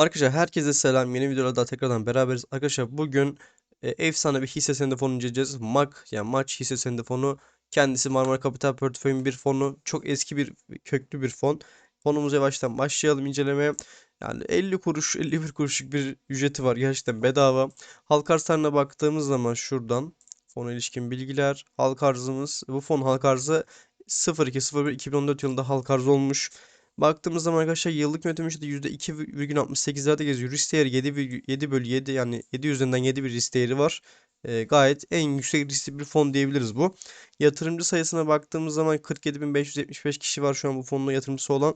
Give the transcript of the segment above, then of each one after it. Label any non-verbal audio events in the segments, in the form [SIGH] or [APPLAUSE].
Arkadaşlar herkese selam. Yeni videoda daha tekrardan beraberiz. Arkadaşlar bugün e, efsane bir hisse senedi fonu inceleyeceğiz. MAK yani Maç hisse senedi fonu. Kendisi Marmara Kapital Portföy'ün bir fonu. Çok eski bir köklü bir fon. Fonumuza yavaştan başlayalım incelemeye. Yani 50 kuruş [LAUGHS] 51 kuruşluk bir ücreti var. Gerçekten bedava. Halk arzlarına baktığımız zaman şuradan fona ilişkin bilgiler. Halk arzımız bu fon halk arzı 02.01.2014 yılında halk arzı olmuş. Baktığımız zaman arkadaşlar yıllık yönetim de %2,68'lerde geziyor. Risk değeri 7, 7 bölü 7 yani 7 üzerinden 7 bir risk değeri var. E, gayet en yüksek riskli bir fon diyebiliriz bu. Yatırımcı sayısına baktığımız zaman 47.575 kişi var şu an bu fonun yatırımcısı olan.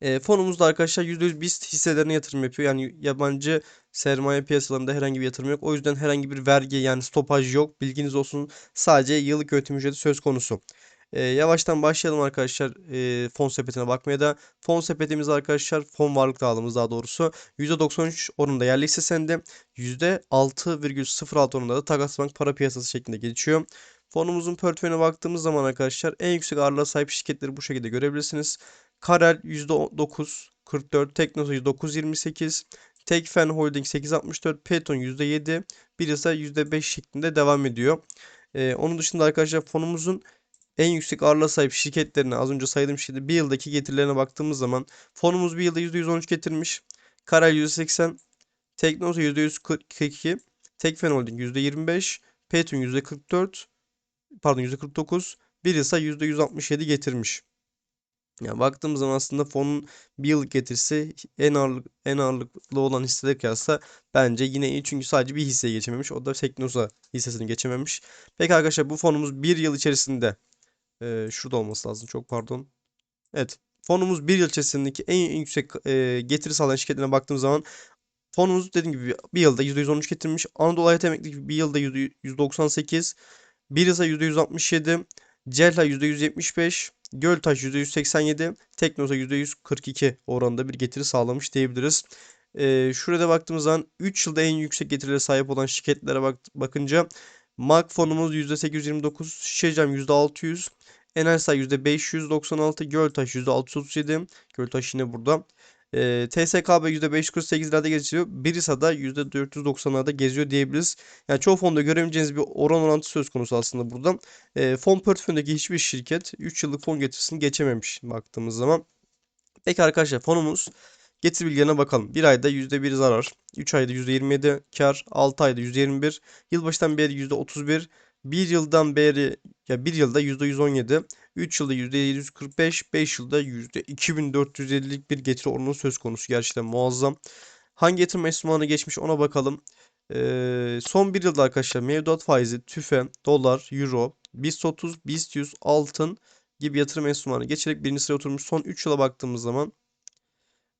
E, fonumuzda arkadaşlar %100 BIST hisselerine yatırım yapıyor. Yani yabancı sermaye piyasalarında herhangi bir yatırım yok. O yüzden herhangi bir vergi yani stopaj yok. Bilginiz olsun. Sadece yıllık yönetim ücreti söz konusu. E, yavaştan başlayalım arkadaşlar e, fon sepetine bakmaya da. Fon sepetimiz arkadaşlar fon varlık dağılımımız daha doğrusu %93 oranında yerli hisse senedi %6,06 oranında da Takas Bank para piyasası şeklinde geçiyor. Fonumuzun portföyüne baktığımız zaman arkadaşlar en yüksek ağırlığa sahip şirketleri bu şekilde görebilirsiniz. Karel %9 44, Teknosa %928, Tekfen Holding 864, Peton %7, Birisa %5 şeklinde devam ediyor. Ee, onun dışında arkadaşlar fonumuzun en yüksek ağırlığa sahip şirketlerine az önce saydığım şirkette bir yıldaki getirilerine baktığımız zaman fonumuz bir yılda %113 getirmiş. Karel %80, Teknosa %142, Tekfen Holding %25, Petun %44, pardon %49, Birisa %167 getirmiş. Yani baktığımız zaman aslında fonun bir yıllık getirisi en ağırlık en ağırlıklı olan hisseler kıyasla bence yine iyi çünkü sadece bir hisseye geçememiş. O da Teknosa hissesini geçememiş. Peki arkadaşlar bu fonumuz bir yıl içerisinde e, şurada olması lazım. Çok pardon. Evet. Fonumuz bir yıl içerisindeki en yüksek e, getiri sağlayan şirketlerine baktığımız zaman fonumuz dediğim gibi bir yılda %113 getirmiş. Anadolu Hayat Emeklilik bir yılda %198. Birisa %167. Celha %175. Göltaş %187. Teknosa %142 oranında bir getiri sağlamış diyebiliriz. Ee, şurada baktığımız zaman 3 yılda en yüksek getirilere sahip olan şirketlere bak bakınca MAK fonumuz %829, Şişecam %600, Enelsay %596, Göltaş %637. Göltaş yine burada. E, TSKB %548'lerde geziyor. Birisa da %490'larda geziyor diyebiliriz. Yani çoğu fonda görebileceğiniz bir oran orantı söz konusu aslında burada. E, fon portföyündeki hiçbir şirket 3 yıllık fon getirisini geçememiş baktığımız zaman. Peki arkadaşlar fonumuz Getir bilgilerine bakalım. 1 ayda %1 zarar, 3 ayda %27 kar, 6 ayda %21, yılbaşından beri %31, 1 yıldan beri ya 1 yılda %117, 3 yılda %745, 5 yılda %2450'lik bir getiri oranı söz konusu. Gerçekten muazzam. Hangi yatırım enstrümanı geçmiş ona bakalım. Ee, son bir yılda arkadaşlar mevduat faizi, tüfe, dolar, euro, BIST 30, BIST 100, altın gibi yatırım enstrümanı geçerek birinci sıraya oturmuş. Son 3 yıla baktığımız zaman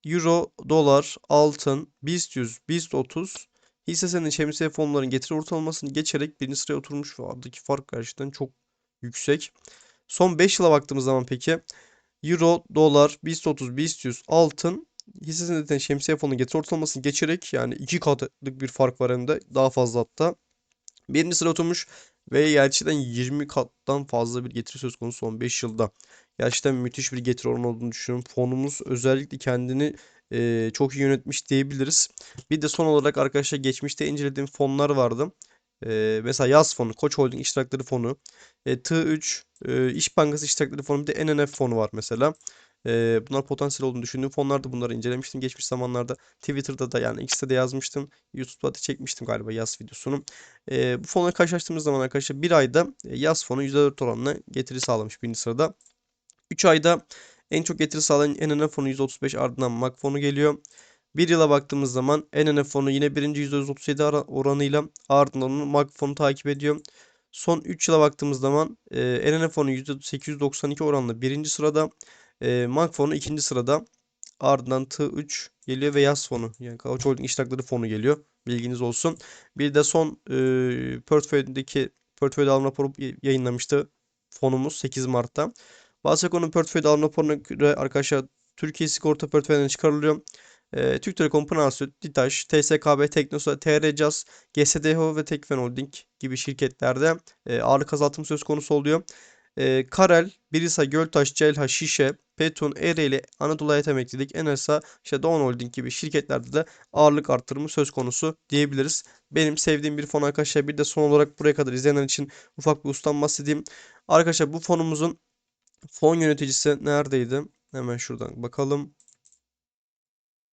Euro, dolar, altın, BIST 100, BIST 30 hisse senedi şemsiye fonların getiri ortalamasını geçerek birinci sıraya oturmuş ve aradaki fark gerçekten çok yüksek. Son 5 yıla baktığımız zaman peki Euro, dolar, BIST 30, BIST 100, altın hisse senedi şemsiye fonu getiri ortalamasını geçerek yani iki katlık bir fark var hem de daha fazla hatta. Birinci sıra oturmuş ve gerçekten 20 kattan fazla bir getiri söz konusu son 5 yılda. Gerçekten müthiş bir getiri oranı olduğunu düşünüyorum. Fonumuz özellikle kendini e, çok iyi yönetmiş diyebiliriz. Bir de son olarak arkadaşlar geçmişte incelediğim fonlar vardı. E, mesela Yaz fonu, Koç Holding iştirakleri fonu, e, T3, e, İş Bankası iştirakleri fonu, bir de NNF fonu var mesela. E, bunlar potansiyel olduğunu düşündüğüm fonlarda bunları incelemiştim geçmiş zamanlarda. Twitter'da da yani X'te de yazmıştım. YouTube'da da çekmiştim galiba yaz videosunu. E, bu fonları karşılaştığımız zaman arkadaşlar bir ayda yaz fonu %4 oranla getiri sağlamış birinci sırada. 3 ayda en çok getiri sağlayan NNF fonu 135 ardından MAK fonu geliyor. Bir yıla baktığımız zaman NNF fonu yine birinci %137 oranıyla ardından MAK fonu takip ediyor. Son 3 yıla baktığımız zaman e, NNF fonu %892 oranla birinci sırada. E, MAK fonu ikinci sırada. Ardından T3 geliyor ve yaz fonu yani Koç Holding iştirakları fonu geliyor. Bilginiz olsun. Bir de son e, portföydeki portföy alım raporu yayınlamıştı fonumuz 8 Mart'ta. Basakon'un portföy alım raporuna göre arkadaşlar Türkiye sigorta portföyünden çıkarılıyor. E, Türk Telekom, Pınar Ditaş, TSKB, Teknosa, TRCAS, GSDH ve Tekfen Holding gibi şirketlerde e, ağırlık azaltım söz konusu oluyor. E, Karel, Birisa, Göltaş, Celha, Şişe, Petun, Ereğli, Anadolu Hayat Emeklilik, Enesa, işte Doğan Holding gibi şirketlerde de ağırlık arttırımı söz konusu diyebiliriz. Benim sevdiğim bir fon arkadaşlar. Bir de son olarak buraya kadar izleyenler için ufak bir ustan bahsedeyim. Arkadaşlar bu fonumuzun fon yöneticisi neredeydi? Hemen şuradan bakalım.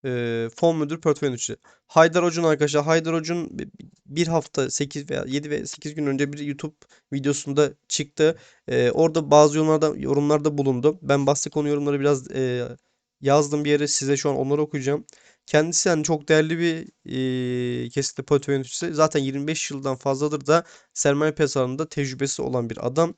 Ee, fon müdür portföy yöneticisi. Haydar Ocun arkadaşlar. Haydar Ocun bi- bi- bir hafta 8 veya 7 ve 8 gün önce bir YouTube videosunda çıktı. Ee, orada bazı yorumlarda, yorumlarda bulundu. Ben bahsi konu yorumları biraz e, yazdım bir yere. Size şu an onları okuyacağım. Kendisi yani çok değerli bir e, kesinlikle portföy yöneticisi. Zaten 25 yıldan fazladır da sermaye piyasalarında tecrübesi olan bir adam.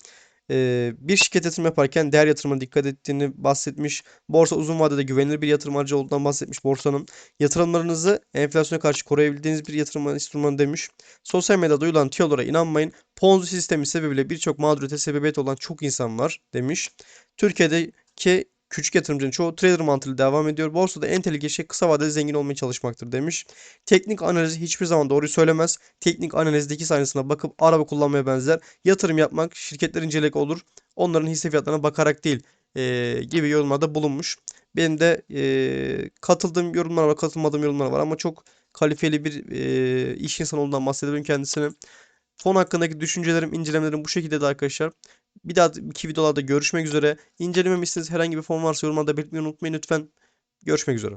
Bir şirket yatırım yaparken değer yatırımına dikkat ettiğini bahsetmiş. Borsa uzun vadede güvenilir bir yatırım aracı olduğundan bahsetmiş borsanın. Yatırımlarınızı enflasyona karşı koruyabildiğiniz bir yatırım enstrümanı demiş. Sosyal medyada duyulan tiyolara inanmayın. Ponzi sistemi sebebiyle birçok mağduriyete sebebiyet olan çok insan var demiş. Türkiye'deki küçük yatırımcının çoğu trader mantığıyla devam ediyor. Borsada en tehlikeli şey kısa vadede zengin olmaya çalışmaktır demiş. Teknik analiz hiçbir zaman doğruyu söylemez. Teknik analizdeki sayesinde bakıp araba kullanmaya benzer. Yatırım yapmak, şirketler incelemek olur. Onların hisse fiyatlarına bakarak değil eee, gibi yorumlarda bulunmuş. Benim de eee, katıldığım yorumlar var, katılmadığım yorumlar var ama çok kalifeli bir eee, iş insanı olduğundan bahsedebilirim kendisine. Fon hakkındaki düşüncelerim, incelemelerim bu şekilde de arkadaşlar. Bir daha iki videolarda görüşmek üzere. İncelememi istediğiniz herhangi bir fon varsa yorumlarda belirtmeyi unutmayın lütfen. Görüşmek üzere.